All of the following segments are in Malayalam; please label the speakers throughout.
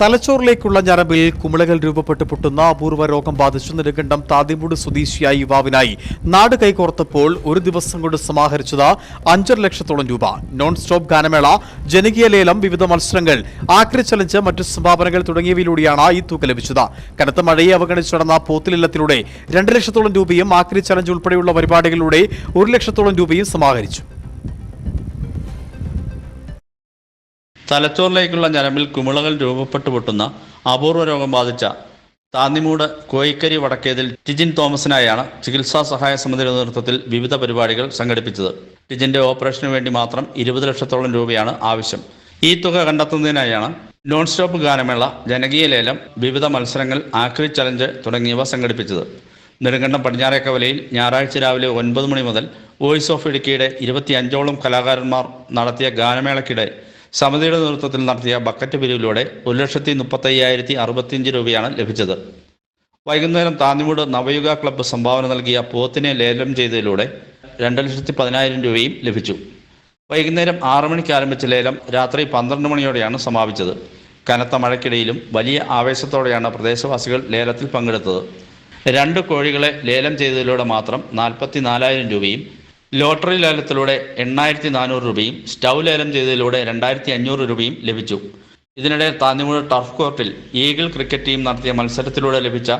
Speaker 1: തലച്ചോറിലേക്കുള്ള ഞരമ്പിൽ കുമിളകൾ രൂപപ്പെട്ട് പൊട്ടുന്ന അപൂർവ രോഗം ബാധിച്ചു നെടുങ്കണ്ടം താതിമൂട് സ്വദേശിയായ യുവാവിനായി. നാട് കൈകോർത്തപ്പോൾ ഒരു ദിവസം കൊണ്ട് സമാഹരിച്ചത് അഞ്ചര ലക്ഷത്തോളം രൂപ. നോൺ സ്റ്റോപ്പ് ഗാനമേള ജനകീയ ലേലം വിവിധ മത്സരങ്ങൾ ആക്രി ചലഞ്ച് മറ്റു സംഭാവനകൾ തുടങ്ങിയവയിലൂടെയാണ് ഈ തുക ലഭിച്ചത്. കനത്ത മഴയെ അവഗണിച്ച് നടന്ന പോത്തിലില്ലത്തിലൂടെ രണ്ട് ലക്ഷത്തോളം രൂപയും ആക്രി ചലഞ്ച് ഉൾപ്പെടെയുള്ള പരിപാടികളിലൂടെ ഒരു ലക്ഷത്തോളം രൂപയും സമാഹരിച്ചു.
Speaker 2: തലച്ചോറിലേക്കുള്ള ഞരമ്പിൽ കുമിളകൾ രൂപപ്പെട്ടു പൊട്ടുന്ന അപൂർവ രോഗം ബാധിച്ച താന്നിമൂട് കോയിക്കരി വടക്കേതിൽ ടിജിൻ തോമസിനായാണ് ചികിത്സാ സഹായ സമിതിയുടെ നേതൃത്വത്തിൽ വിവിധ പരിപാടികൾ സംഘടിപ്പിച്ചത്. ടിജിന്റെ ഓപ്പറേഷന് വേണ്ടി മാത്രം ഇരുപത് ലക്ഷത്തോളം രൂപയാണ് ആവശ്യം. ഈ തുക കണ്ടെത്തുന്നതിനായാണ് നോൺ സ്റ്റോപ്പ് ഗാനമേള ജനകീയ ലേലം വിവിധ മത്സരങ്ങൾ ആക്രി ചലഞ്ച് തുടങ്ങിയവ സംഘടിപ്പിച്ചത്. നെടുങ്കണ്ടം പടിഞ്ഞാറേക്കവലയിൽ ഞായറാഴ്ച രാവിലെ ഒൻപത് മണി മുതൽ വോയിസ് ഓഫ് ഇടുക്കിയുടെ ഇരുപത്തിയഞ്ചോളം കലാകാരന്മാർ നടത്തിയ ഗാനമേളയ്ക്കിടെ സമിതിയുടെ നേതൃത്വത്തിൽ നടത്തിയ ബക്കറ്റ് പിരിവിലൂടെ ഒരു ലക്ഷത്തി മുപ്പത്തയ്യായിരത്തി അറുപത്തിയഞ്ച് രൂപയാണ് ലഭിച്ചത്. വൈകുന്നേരം താന്നിമൂട് നവയുഗ ക്ലബ്ബ് സംഭാവന നൽകിയ പോത്തിനെ ലേലം ചെയ്തതിലൂടെ രണ്ട് ലക്ഷത്തി പതിനായിരം രൂപയും ലഭിച്ചു. വൈകുന്നേരം ആറ് മണിക്ക് ആരംഭിച്ച ലേലം രാത്രി പന്ത്രണ്ട് മണിയോടെയാണ് സമാപിച്ചത്. കനത്ത മഴയ്ക്കിടയിലും വലിയ ആവേശത്തോടെയാണ് പ്രദേശവാസികൾ ലേലത്തിൽ പങ്കെടുത്തത്. രണ്ട് കോഴികളെ ലേലം ചെയ്തതിലൂടെ മാത്രം നാൽപ്പത്തി നാലായിരം രൂപയും ലോട്ടറി ലേലത്തിലൂടെ എണ്ണായിരത്തി നാനൂറ് രൂപയും സ്റ്റൗ ലേലം ചെയ്തതിലൂടെ രണ്ടായിരത്തി അഞ്ഞൂറ് രൂപയും ലഭിച്ചു. ഇതിനിടെ താന്നിമൂട് ടർഫ് കോർട്ടിൽ ഈഗിൾ ക്രിക്കറ്റ് ടീം നടത്തിയ മത്സരത്തിലൂടെ ലഭിച്ച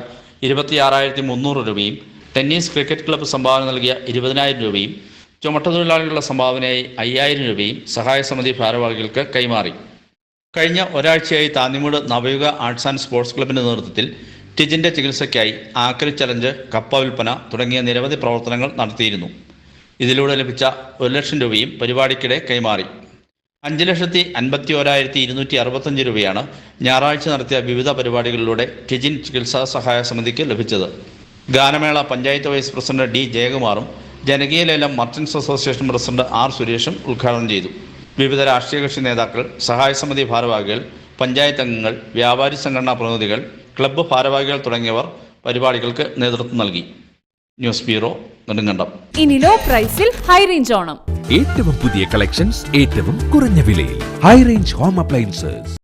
Speaker 2: ഇരുപത്തിയാറായിരത്തി മുന്നൂറ് രൂപയും ടെന്നീസ് ക്രിക്കറ്റ് ക്ലബ്ബ് സംഭാവന നൽകിയ ഇരുപതിനായിരം രൂപയും ചുമട്ടുതൊഴിലാളികളുടെ സംഭാവനയായി അയ്യായിരം രൂപയും സഹായ സമിതി ഭാരവാഹികൾക്ക് കൈമാറി. കഴിഞ്ഞ ഒരാഴ്ചയായി Thannimoodu Navayuga arts and sports ക്ലബിന്റെ നേതൃത്വത്തിൽ ടിജിന്റെ ചികിത്സയ്ക്കായി ആക്രി ചലഞ്ച് കപ്പ വിൽപ്പന തുടങ്ങിയ നിരവധി പ്രവർത്തനങ്ങൾ നടത്തിയിരുന്നു. ഇതിലൂടെ ലഭിച്ച ഒരു ലക്ഷം രൂപയും പരിപാടിക്കിടെ കൈമാറി. അഞ്ച് ലക്ഷത്തി അൻപത്തി ഓരായിരത്തി ഇരുന്നൂറ്റി അറുപത്തഞ്ച് രൂപയാണ് ഞായറാഴ്ച നടത്തിയ വിവിധ പരിപാടികളിലൂടെ ടിജിൻ ചികിത്സാ സഹായ സമിതിക്ക് ലഭിച്ചത്. ഗാനമേള പഞ്ചായത്ത് വൈസ് പ്രസിഡന്റ് ഡി ജയകുമാറും ജനകീയ ലേലം മർച്ചൻസ് അസോസിയേഷൻ പ്രസിഡന്റ് ആർ സുരേഷും ഉദ്ഘാടനം ചെയ്തു. വിവിധ രാഷ്ട്രീയ കക്ഷി നേതാക്കൾ സഹായ സമിതി ഭാരവാഹികൾ പഞ്ചായത്ത് അംഗങ്ങൾ വ്യാപാരി സംഘടനാ പ്രതിനിധികൾ ക്ലബ്ബ് ഭാരവാഹികൾ തുടങ്ങിയവർ പരിപാടികൾക്ക് നേതൃത്വം നൽകി. News bureau Nedumkandam.
Speaker 3: ഇനി ലോ പ്രൈസിൽ ഹൈ റേഞ്ച് ഓണം.
Speaker 4: ഏറ്റവും പുതിയ കളക്ഷൻസ് ഏറ്റവും കുറഞ്ഞ വിലയിൽ. High range home appliances.